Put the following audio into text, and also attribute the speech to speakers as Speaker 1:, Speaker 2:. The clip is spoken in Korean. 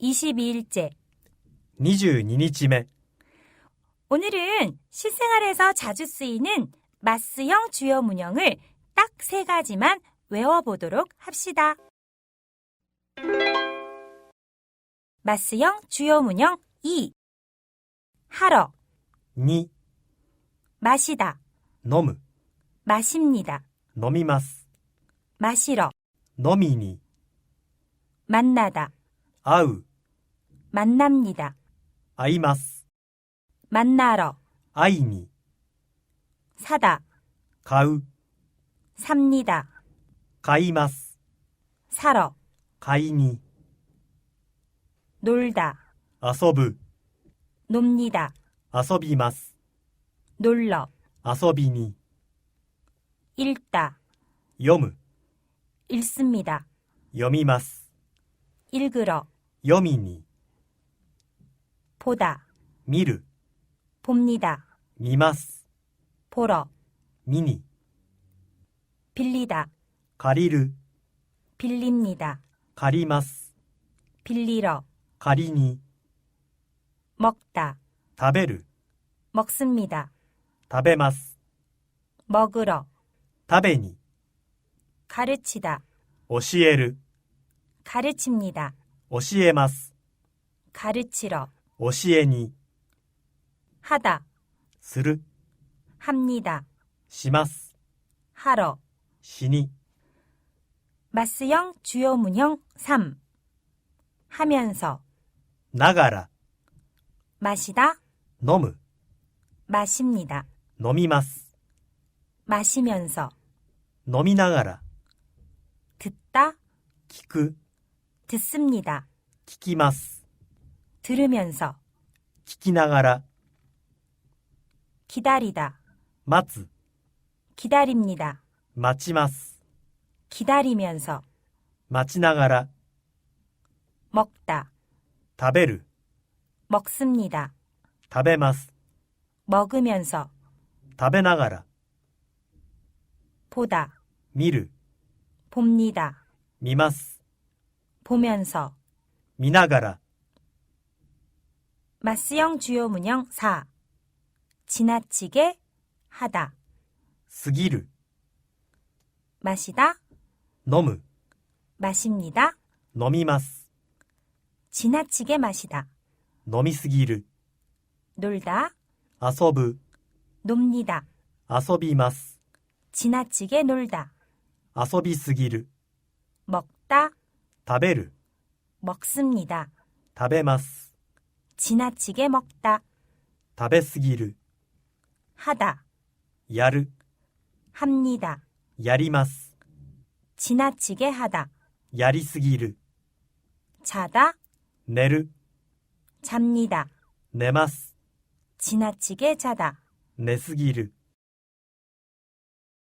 Speaker 1: 22일째.
Speaker 2: 22日目
Speaker 1: 오늘은 실생활에서 자주 쓰이는 마스형 주요 문형을 딱 세 가지만 외워보도록 합시다. 마스형 주요 문형 2. 하러,
Speaker 2: 2
Speaker 1: 마시다,
Speaker 2: 飲む
Speaker 1: 마십니다,
Speaker 2: 飲みます
Speaker 1: 마시러,
Speaker 2: 飲みに
Speaker 1: 만나다,
Speaker 2: 会う
Speaker 1: 만납니다,
Speaker 2: 会います
Speaker 1: 만나러,
Speaker 2: 会いに
Speaker 1: 사다,
Speaker 2: 買う
Speaker 1: 삽니다,
Speaker 2: 買います
Speaker 1: 사러,
Speaker 2: 買いに
Speaker 1: 놀다,
Speaker 2: 遊ぶ
Speaker 1: 놉니다,
Speaker 2: 遊びます
Speaker 1: 놀러,
Speaker 2: 遊びに
Speaker 1: 읽다,
Speaker 2: 読む
Speaker 1: 읽습니다,
Speaker 2: 読みます
Speaker 1: 읽으러,
Speaker 2: 読みに
Speaker 1: 보다,
Speaker 2: 見る
Speaker 1: 봅니다,
Speaker 2: 見ます
Speaker 1: 보러,
Speaker 2: 見に
Speaker 1: 빌리다,
Speaker 2: 借りる
Speaker 1: 빌립니다,
Speaker 2: 借ります
Speaker 1: 빌리러,
Speaker 2: 借りに
Speaker 1: 먹다,
Speaker 2: 食べる
Speaker 1: 먹습니다,
Speaker 2: 食べます
Speaker 1: 먹으러,
Speaker 2: 食べに
Speaker 1: 가르치다,
Speaker 2: 教える
Speaker 1: 가르칩니다,
Speaker 2: 教えます
Speaker 1: 가르치러,
Speaker 2: 教えに
Speaker 1: 하다,
Speaker 2: する
Speaker 1: 합니다,
Speaker 2: します
Speaker 1: 하러,
Speaker 2: しに
Speaker 1: 마스형 주요 문형 3. 하면서,
Speaker 2: ながら
Speaker 1: 마시다,
Speaker 2: 飲む
Speaker 1: 마십니다,
Speaker 2: 飲みます
Speaker 1: 마시면서,
Speaker 2: 飲みながら
Speaker 1: 듣다,
Speaker 2: 聞く
Speaker 1: 듣습니다,
Speaker 2: 聞きます
Speaker 1: 들으면서,
Speaker 2: 聞きながら
Speaker 1: 기다리다,
Speaker 2: 待つ
Speaker 1: 기다립니다,
Speaker 2: 待ちます
Speaker 1: 기다리면서,
Speaker 2: 待ちながら
Speaker 1: 먹다,
Speaker 2: 食べる
Speaker 1: 먹습니다,
Speaker 2: 食べます
Speaker 1: 먹으면서,
Speaker 2: 食べながら
Speaker 1: 보다,
Speaker 2: 見る
Speaker 1: 봅니다,
Speaker 2: 見ます
Speaker 1: 보면서,
Speaker 2: 見ながら
Speaker 1: 마스형 주요 문형 4. 지나치게 하다,
Speaker 2: 過ぎる
Speaker 1: 마시다,
Speaker 2: 飲む
Speaker 1: 마십니다,
Speaker 2: 飲みます
Speaker 1: 지나치게 마시다,
Speaker 2: 飲みすぎる
Speaker 1: 놀다,
Speaker 2: 遊ぶ
Speaker 1: 놉니다,
Speaker 2: 遊びます
Speaker 1: 지나치게 놀다,
Speaker 2: 遊びすぎる
Speaker 1: 먹다,
Speaker 2: 食べる
Speaker 1: 먹습니다,
Speaker 2: 食べます
Speaker 1: 지나치게 먹다,
Speaker 2: 食べすぎる
Speaker 1: 하다,
Speaker 2: やる
Speaker 1: 합니다,
Speaker 2: やります
Speaker 1: 지나치게 하다,
Speaker 2: やりすぎる
Speaker 1: 자다,
Speaker 2: 寝る
Speaker 1: 잡니다,
Speaker 2: 寝ます
Speaker 1: 지나치게 자다,
Speaker 2: 寝すぎる